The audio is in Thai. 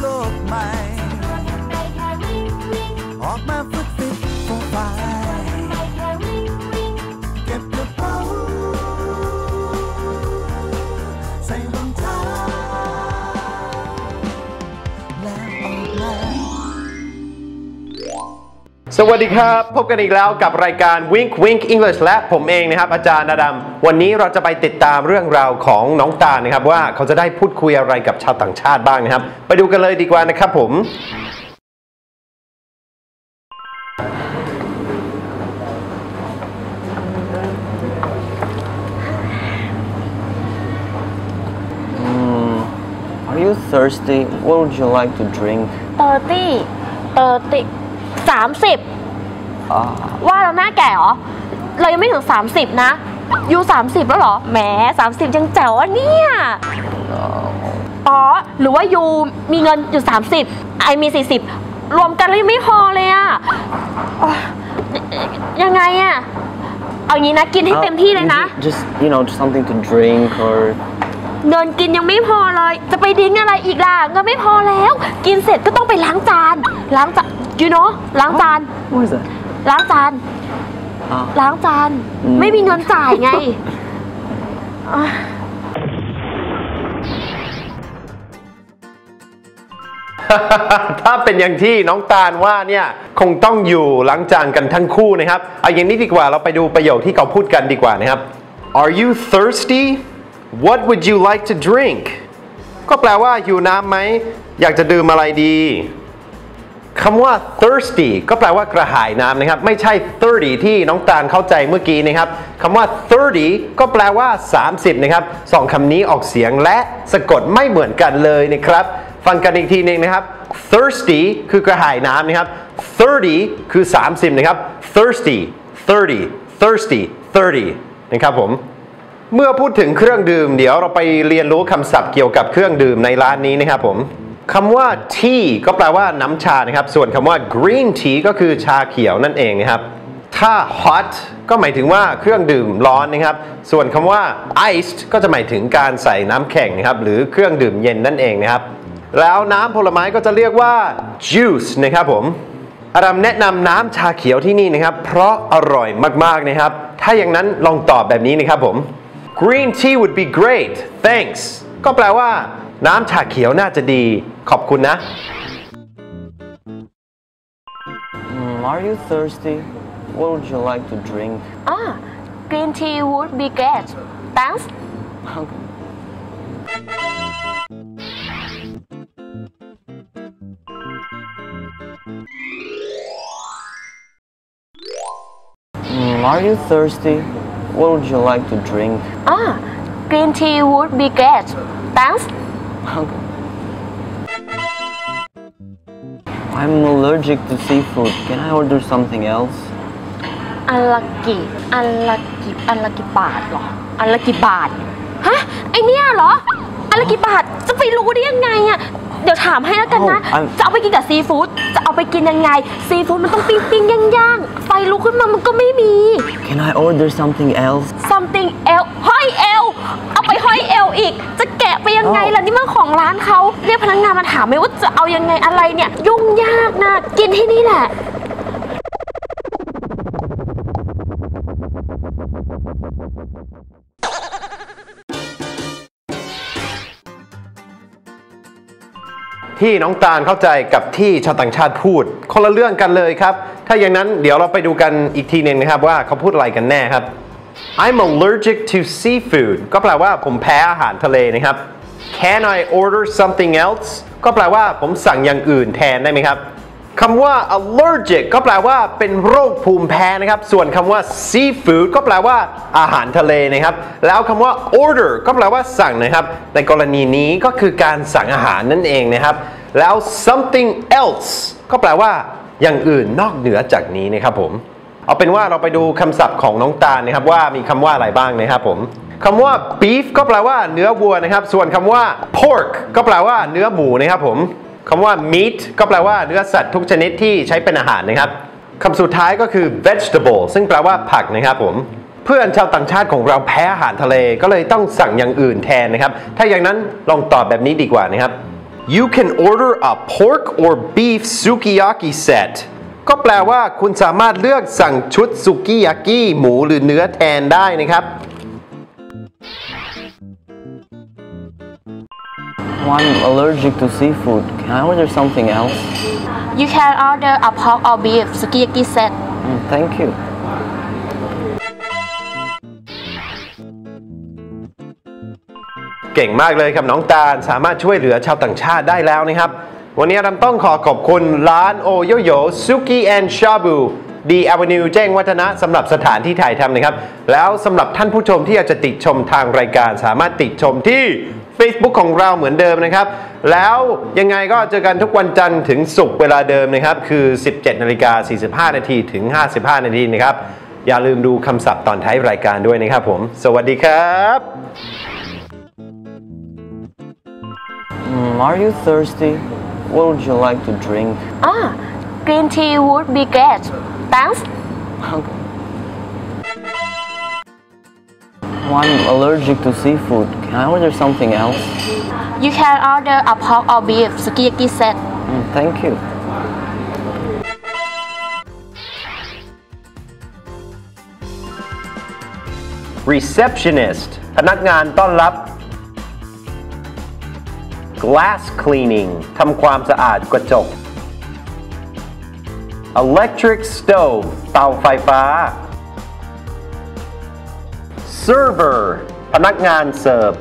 โลกใหม่ ออกมาฝึกฟิตฟูไฟ สวัสดีครับ พบกันอีกแล้วกับรายการ Wink Wink English และผมเองนะครับ อาจารย์นาดำวันนี้เราจะไปติดตามเรื่องราวของน้องตานะครับ ว่าเขาจะได้พูดคุยอะไรกับชาวต่างชาติบ้างนะครับ ไปดูกันเลยดีกว่านะครับผม Are you thirsty? What would you like to drink? Thirsty, thirsty. สามสิบว่าเราหน้าแก่เหรอ เรายังไม่ถึงสามสิบนะยูสามสิบแล้วเหรอ แหมสามสิบยังแจ๋วอะเนี่ยอ๋อหรือว่ายูมีเงินอยู่ 30 ไอมี 40 รวมกันแล้วยังไม่พอเลยอะอยังไงอะเอางี้นะ กินให้เต็มที่เลยนะ just you know something to drink or เงินกินยังไม่พอเลย จะไปดิ้งอะไรอีกล่ะเงินไม่พอแล้ว กินเสร็จก็ต้องไปล้างจาน ล้างจาน you know ล้างจาน what is that? ล้างจานอ่าล้างจาน อืม ไม่มีเงินจ่ายไงอะถ้าเป็นอย่างที่น้องตาลว่าเนี่ยคงต้องอยู่ล้างจานกันทั้งคู่นะครับเอาอย่างนี้ดีกว่าเราไปดูประโยคที่เขาพูดกันดีกว่านะครับ Are you thirsty What would you like to drink ก็แปลว่าหิวน้ำไหม อยากจะดื่มอะไรดี คำว่า thirsty ก็แปลว่ากระหายน้ำนะครับ ไม่ใช่30ที่น้องตาลเข้าใจเมื่อกี้นะครับคำว่า30ก็แปลว่า 30 นะครับสองคำนี้ออกเสียงและสะกดไม่เหมือนกันเลยนะครับ ฟังกันอีกทีหนึงนะครับ thirsty คือกระหายน้ำนะครับ30คือ 30 นะครับ thirsty 30 thirsty 30นะครับผมเมื่อพูดถึงเครื่องดื่ม เดี๋ยวเราไปเรียนรู้คำศัพท์เกี่ยวกับเครื่องดื่มในร้านนี้นะครับผม คำว่า tea ก็แปลว่าน้ำชานะครับ ส่วนคำว่า green tea ก็คือชาเขียวนั่นเองนะครับ ถ้า hot ก็หมายถึงว่าเครื่องดื่มร้อนนะครับ ส่วนคำว่า iced ก็จะหมายถึงการใส่น้ำแข็งนะครับ หรือเครื่องดื่มเย็นนั่นเองนะครับ แล้วน้ำผลไม้ก็จะเรียกว่า juice นะครับผมอารามแนะนำน้ำชาเขียวที่นี่นะครับ เพราะอร่อยมาก ๆ นะครับ ถ้าอย่างนั้นลองตอบแบบนี้นะครับผม Green tea would be great thanks ก็แปลว่า น้ำชาเขียวน่าจะดี ขอบคุณนะ mm, Are you thirsty? What would you like to drink? อ่า green tea would be great thanks Okay. Mm, Are you thirsty? What would you like to drink? อ่า green tea would be great thanks I'm allergic to seafood. Can I order something else? อันละกี่อันละกี่อันละกี่บาทเหรอ อันละกี่บาท ฮะ ไอเนี่ยเหรอ อันละกี่บาท จะไปรู้ได้ยังไงอะเดี๋ยวถามให้แล้วกันนะ Oh, I'm- จะเอาไปกินกับซีฟู้ด จะเอาไปกินยังไง ซีฟู้ดมันต้องปิ้งปิ้งย่างย่างไฟลุกขึ้นมามันก็ไม่มี Can I order something else? something else ห้อยเอว เอาไปห้ อยเอวอีก จะแกะไปยังไงล่ะนี่มันของร้านเขาเรียกพนักงานมาถามไหมว่าจะเอายังไงอะไรเนี่ย ยุ่งยากนะกินที่นี่แหละที่น้องตาลเข้าใจกับที่ชาวต่างชาติพูด คนละเรื่องกันเลยครับ ถ้าอย่างนั้นเดี๋ยวเราไปดูกันอีกทีหนึงนะครับว่าเขาพูดอะไรกันแน่ครับ I'm allergic to seafood ก็แปลว่าผมแพ้อาหารทะเลนะครับ Can I order something else ก็แปลว่าผมสั่งอย่างอื่นแทนได้ไหมครับคำว่า allergic ก็แปลว่าเป็นโรคภูมิแพ้นะครับ ส่วนคำว่า seafood ก็แปลว่าอาหารทะเลนะครับ แล้วคำว่า order ก็แปลว่าสั่งนะครับ ในกรณีนี้ก็คือการสั่งอาหารนั่นเองนะครับ แล้ว something else ก็แปลว่าอย่างอื่นนอกเหนือจากนี้นะครับผม เอาเป็นว่าเราไปดูคำศัพท์ของน้องตาลนะครับว่ามีคำว่าอะไรบ้างนะครับผมคำว่า beef ก็แปลว่าเนื้อวัวนะครับ ส่วนคำว่า pork ก็แปลว่าเนื้อหมูนะครับผมคำว่า meat ก็แปลว่าเนื้อสัตว์ทุกชนิดที่ใช้เป็นอาหารนะครับคำสุดท้ายก็คือ vegetable ซึ่งแปลว่าผักนะครับผมเพื่อนชาวต่างชาติของเราแพ้อาหารทะเลก็เลยต้องสั่งอย่างอื่นแทนนะครับ ถ้าอย่างนั้นลองตอบแบบนี้ดีกว่านะครับ You can order a pork or beef sukiyaki set ก็แปลว่าคุณสามารถเลือกสั่งชุดสุกิยากิหมูหรือเนื้อแทนได้นะครับ Oh, I'm allergic to seafood. Can I order something else? You can order a pork or beef sukiyaki set Mm, thank you. เก่งมากเลยครับน้องตาลสามารถช่วยเหลือชาวต่างชาติได้แล้วนะครับ วันนี้เราต้องขอขอบคุณร้านโอโยโยซุกี้แอนชาบูดีอเวนิวแจ้งวัฒนะสำหรับสถานที่ถ่ายทำนะครับ แล้วสำหรับท่านผู้ชมที่อยากจะติดชมทางรายการสามารถติดชมที่ Facebook ของเราเหมือนเดิมนะครับ แล้วยังไงก็เจอกันทุกวันจันทร์ถึงศุกร์เวลาเดิมนะครับ คือ 17นาฬิกา45 นาทีถึง 55 นาทีนะครับ อย่าลืมดูคำศัพท์ตอนท้ายรายการด้วยนะครับผม สวัสดีครับ are you thirsty? What would you like to drink? Ah green tea would be great thanks Oh, I'm allergic to seafood. Can I order something else? You can order a pork or beef sukiyaki set Mm, thank you. receptionist พนักงานต้อนรับ glass cleaning ทำความสะอาดกระจก electric stove เตาไฟฟ้า server พนักงานเสิร์ฟ